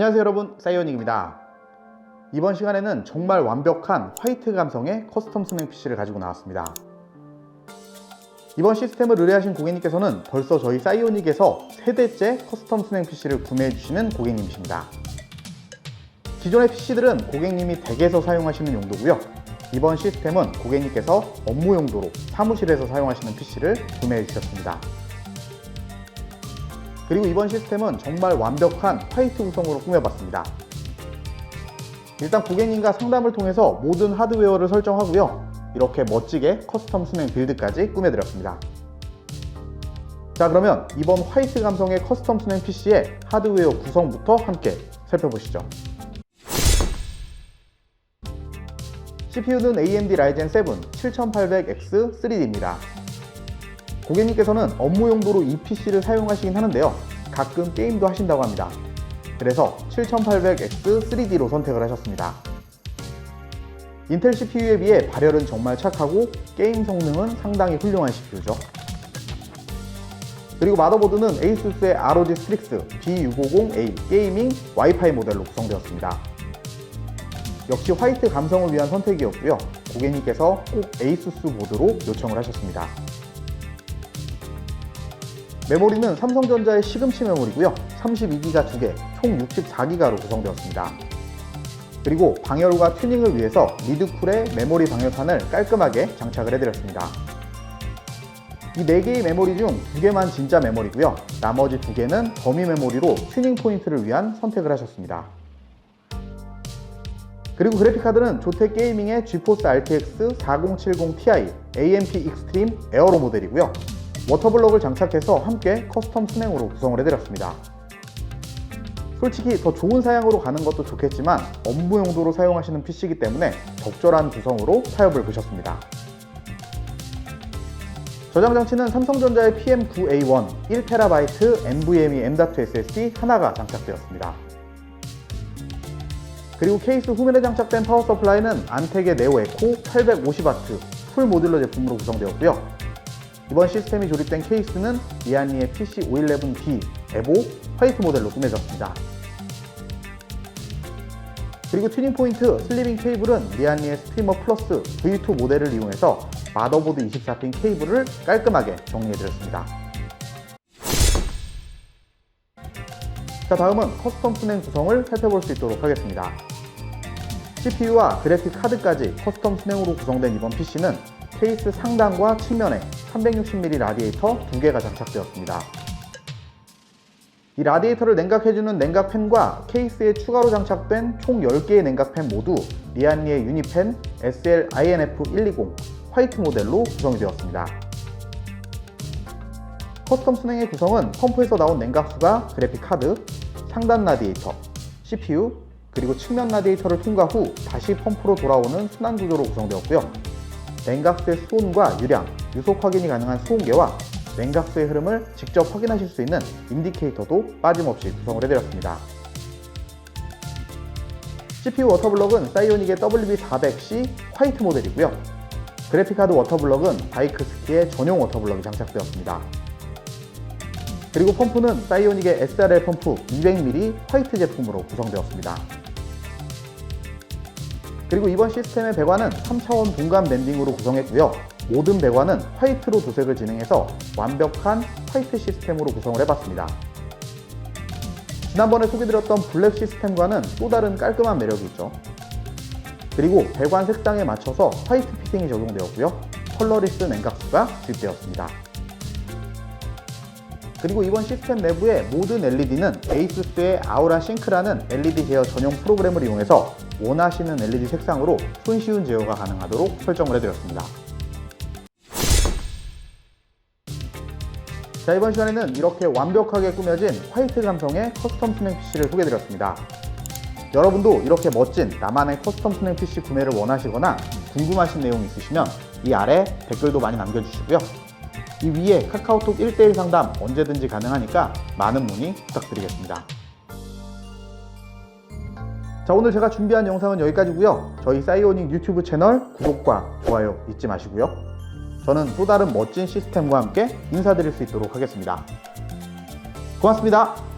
안녕하세요 여러분. 사이오닉입니다. 이번 시간에는 정말 완벽한 화이트 감성의 커스텀 스냅 PC를 가지고 나왔습니다. 이번 시스템을 의뢰하신 고객님께서는 벌써 저희 사이오닉에서 세대째 커스텀 스냅 PC를 구매해 주시는 고객님이십니다. 기존의 PC들은 고객님이 댁에서 사용하시는 용도고요. 이번 시스템은 고객님께서 업무 용도로 사무실에서 사용하시는 PC를 구매해 주셨습니다 그리고 이번 시스템은 정말 완벽한 화이트 구성으로 꾸며봤습니다. 일단 고객님과 상담을 통해서 모든 하드웨어를 설정하고요. 이렇게 멋지게 커스텀 스냅 빌드까지 꾸며드렸습니다. 자 그러면 이번 화이트 감성의 커스텀 스냅 PC의 하드웨어 구성부터 함께 살펴보시죠. CPU는 AMD Ryzen 7 7800X 3D입니다. 고객님께서는 업무 용도로 이 PC를 사용하시긴 하는데요. 가끔 게임도 하신다고 합니다. 그래서 7800X 3D로 선택을 하셨습니다. 인텔 CPU에 비해 발열은 정말 착하고 게임 성능은 상당히 훌륭한 CPU죠. 그리고 마더보드는 ASUS의 ROG 스트릭스 B650A 게이밍 와이파이 모델로 구성되었습니다. 역시 화이트 감성을 위한 선택이었고요. 고객님께서 꼭 ASUS 보드로 요청을 하셨습니다. 메모리는 삼성전자의 시금치 메모리고요. 32기가 2개, 총 64기가로 구성되었습니다. 그리고 방열과 튜닝을 위해서 리드쿨의 메모리 방열판을 깔끔하게 장착을 해드렸습니다. 이 4개의 메모리 중 2개만 진짜 메모리고요. 나머지 2개는 더미 메모리로 튜닝 포인트를 위한 선택을 하셨습니다. 그리고 그래픽카드는 조텍 게이밍의 GeForce RTX 4070 Ti AMP 익스트림 에어로 모델이고요. 워터블럭을 장착해서 함께 커스텀 스냅으로 구성을 해드렸습니다. 솔직히 더 좋은 사양으로 가는 것도 좋겠지만 업무 용도로 사용하시는 PC이기 때문에 적절한 구성으로 타협을 보셨습니다. 저장 장치는 삼성전자의 PM9A1 1TB NVMe M.2 SSD 하나가 장착되었습니다. 그리고 케이스 후면에 장착된 파워 서플라이는 안텍의 네오 에코 850W 풀 모듈러 제품으로 구성되었고요. 이번 시스템이 조립된 케이스는 리안리의 PC511B 에보 화이트 모델로 꾸며졌습니다. 그리고 튜닝 포인트 슬리빙 케이블은 리안리의 스트리머 플러스 V2 모델을 이용해서 마더보드 24핀 케이블을 깔끔하게 정리해드렸습니다. 자 다음은 커스텀 스냅 구성을 살펴볼 수 있도록 하겠습니다. CPU와 그래픽 카드까지 커스텀 스냅으로 구성된 이번 PC는 케이스 상단과 측면에 360mm 라디에이터 2개가 장착되었습니다. 이 라디에이터를 냉각해주는 냉각팬과 케이스에 추가로 장착된 총 10개의 냉각팬 모두 리안리의 유니펜 SL INF120 화이트 모델로 구성이 되었습니다. 커스텀 순행의 구성은 펌프에서 나온 냉각수가 그래픽 카드, 상단 라디에이터, CPU, 그리고 측면 라디에이터를 통과 후 다시 펌프로 돌아오는 순환 구조로 구성되었고요. 냉각수의 수온과 유량, 유속 확인이 가능한 수온계와 냉각수의 흐름을 직접 확인하실 수 있는 인디케이터도 빠짐없이 구성을 해드렸습니다. CPU 워터블럭은 사이오닉의 WB400C 화이트 모델이고요. 그래픽카드 워터블럭은 바이크 스키의 전용 워터블럭이 장착되었습니다. 그리고 펌프는 사이오닉의 SRL 펌프 200mm 화이트 제품으로 구성되었습니다. 그리고 이번 시스템의 배관은 3차원 분간 밴딩으로 구성했고요. 모든 배관은 화이트로 도색을 진행해서 완벽한 화이트 시스템으로 구성을 해봤습니다. 지난번에 소개드렸던 블랙 시스템과는 또 다른 깔끔한 매력이 있죠. 그리고 배관 색상에 맞춰서 화이트 피팅이 적용되었고요. 컬러리스 냉각수가 주입되었습니다. 그리고 이번 시스템 내부의 모든 LED는 에이수스의 아우라 싱크라는 LED 제어 전용 프로그램을 이용해서 원하시는 LED 색상으로 손쉬운 제어가 가능하도록 설정을 해드렸습니다. 자 이번 시간에는 이렇게 완벽하게 꾸며진 화이트 감성의 커스텀 스냅 PC를 소개해드렸습니다. 여러분도 이렇게 멋진 나만의 커스텀 스냅 PC 구매를 원하시거나 궁금하신 내용 있으시면 이 아래 댓글도 많이 남겨주시고요. 이 위에 카카오톡 1대1 상담 언제든지 가능하니까 많은 문의 부탁드리겠습니다. 자 오늘 제가 준비한 영상은 여기까지고요. 저희 사이오닉 유튜브 채널 구독과 좋아요 잊지 마시고요. 저는 또 다른 멋진 시스템과 함께 인사드릴 수 있도록 하겠습니다. 고맙습니다.